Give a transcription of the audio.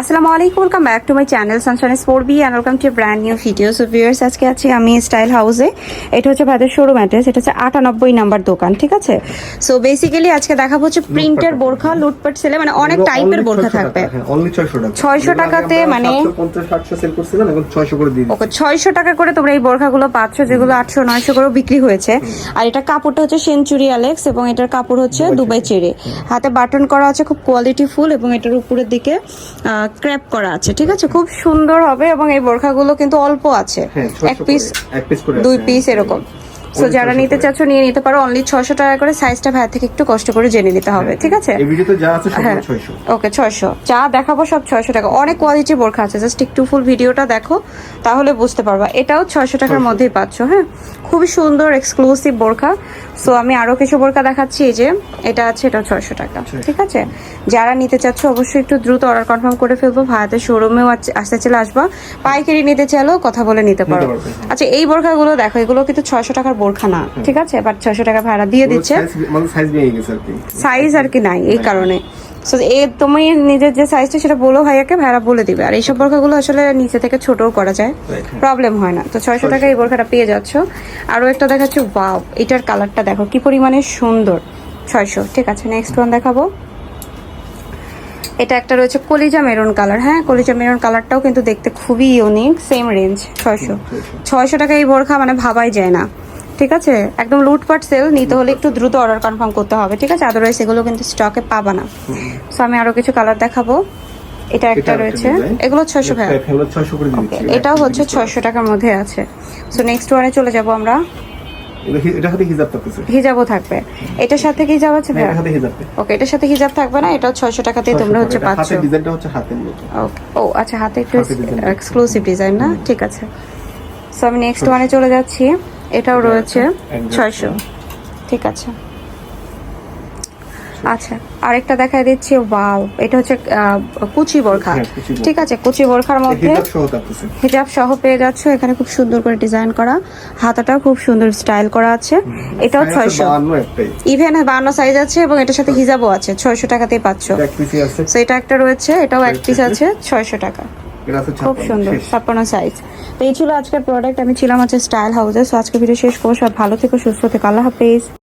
আসসালামু আলাইকুম welcome back to my channel Sunshine sport B and welcome to brand new videos of viewers আজকে আছি আমি style হাউসে এটা হচ্ছে ভাইদের শোরুম অ্যাড্রেস এটা হচ্ছে আটানব্বই নাম্বার দোকান ঠিক আছে? সো বেসিক্যালি আজকে দেখাবো হচ্ছে প্রিন্টের বোরখা লুটপাট সেলে মানে অনেক টাইপের বোরখা থাকবে। অনলি 600 টাকা। 600 টাকাতে মানে- 50 800 সেল করছিলাম এখন 600 করে দিয়ে দিচ্ছি। ওকে ছয়শো টাকা করে তোমরা এই বোরখাগুলো পাচ্ছ যেগুলো আটশো নয়শো করেও বিক্রি হয়েছে। আর এটা কাপড়টা হচ্ছে সেঞ্চুরি অ্যালেক্স এবং এটার কাপড় হচ্ছে দুবাই চেরি। হাতে বাটন করা আছে খুব কোয়ালিটি ফুল এবং এটার উপরের দিকে ক্র্যাপ করা আছে ঠিক আছে? খুব সুন্দর হবে এবং এই বোরখাগুলো কিন্তু অল্প আছে। হ্যাঁ এক পিস এক পিস দুই পিস এরকম। সো যারা নিতে। চাচ্ছ নিয়ে নিতে পারো। অনলি ছশো টাকা করে সাইজটা ভাই থেকে একটু কষ্ট করে জেনে নিতে হবে ঠিক আছে? এই ভিডিওতে যা আছে সব হ্যাঁ। 600 ওকে ছয়শো। যা দেখাবো সব ছয়শো টাকা। অনেক কোয়ালিটি বোরখা আছে। জাস্ট একটু ফুল ভিডিওটা দেখো তাহলে বুঝতে পারবা। এটাও ছয়শো টাকার মধ্যেই পাচ্ছ হ্যাঁ? খুবই সুন্দর এক্সক্লুসিভ বোরখা। সো আমি আরও কিছু বোরখা দেখাচ্ছি। এই যে এটা আছে এটাও ছয়শো টাকা আচ্ছা। ঠিক আছে? যারা নিতে চাচ্ছ অবশ্যই একটু দ্রুত অর্ডার কনফার্ম করে ফেলব। ভাইয়াতে শোরুমেও আসতে চলে আসবা। পাইকারি নিতে চাইলেও কথা বলে নিতে পারো। হ্যাঁ। আচ্ছা এই বোরখাগুলো দেখো এগুলো কিন্তু ছয়শো টাকার বোরখা না ঠিক আছে? বাট ছয়শো টাকা ভাড়া দিয়ে দিচ্ছে। সাইজ মানে আর কি। নাই এই কারণে। সো এ তুমি নিজের যে সাইজটা সেটা বলো ভাইয়াকে ভাইয়া বলে দিবে। আর এইসব বোরখাগুলো আসলে নিচে থেকে ছোটও করা যায়। প্রবলেম হয় না। তো ছয়শো টাকা এই বোরখাটা পেয়ে যাচ্ছ। আরও একটা দেখাচ্ছি ওয়াও এটার কালারটা দেখো কি পরিমাণে সুন্দর। ছয়শো ঠিক আছে? নেক্সট ওয়ান দেখাবো। এটা একটা রয়েছে কলিজা মেরুন কালার হ্যাঁ? কলিজা মেরুন কালারটাও কিন্তু দেখতে খুবই ইউনিক সেম রেঞ্জ ছয়শো। ছয়শো। টাকা এই বোরখা মানে ভাবাই যায় না। ঠিক আছে? একদম লুটপাট সেল নিতে হলে একটু দ্রুত অর্ডার কনফার্ম করতে হবে ঠিক আছে? আদারওয়াইজ এগুলো কিন্তু স্টকে পাবা না। সো আমি আরও কিছু কালার দেখাবো। এটা একটা রয়েছে। এগুলো ছয়শো ভাই এগুলো 600 করে দিচ্ছি এটাও হচ্ছে ছয়শো। টাকার মধ্যে আছে। সো নেক্সট ওয়ানে চলে যাব আমরা। হিজাবও থাকবে। এটার সাথে কি হিজাব আছে ওকে এটার সাথে হিজাব থাকবে না এটাও ছয়শো টাকাতেই তোমরা হচ্ছে পাচ্ছ। ও আচ্ছা হাতে একটু এক্সক্লুসিভ ডিজাইন না? ঠিক আছে। সো আমি নেক্সট ওয়ানে চলে যাচ্ছি। এটাও রয়েছে ছয়শো। ঠিক আছে। আচ্ছা আরেকটা দেখাই দিচ্ছি ওয়াও এটা হচ্ছে আহ, কুচি বোরখা। হ্যাঁ, কুচি বোরখা। ঠিক আছে কুচি বোরখার মধ্যে হিজাব সহ পেয়ে যাচ্ছ এখানে খুব সুন্দর করে ডিজাইন করা। হাতাটাও খুব সুন্দর স্টাইল করা আছে। এটাও ছয়শো। 52 একটাই। ইভেন বান্ন সাইজ আছে এবং এটার সাথে হিজাবও আছে ছয়শো টাকাতেই পাচ্ছ। তো এটা একটা রয়েছে এটাও এক পিস আছে ছয়শো টাকা। খুব সুন্দর। ছাপ্পান্ন সাইজ তো এই ছিল আজকের প্রোডাক্ট আমি ছিলাম হচ্ছে স্টাইল হাউসে সো আজকে ভিডিও শেষ করব সব ভালো থেকো সুস্থ থেকো আল্লাহ হাফেজ।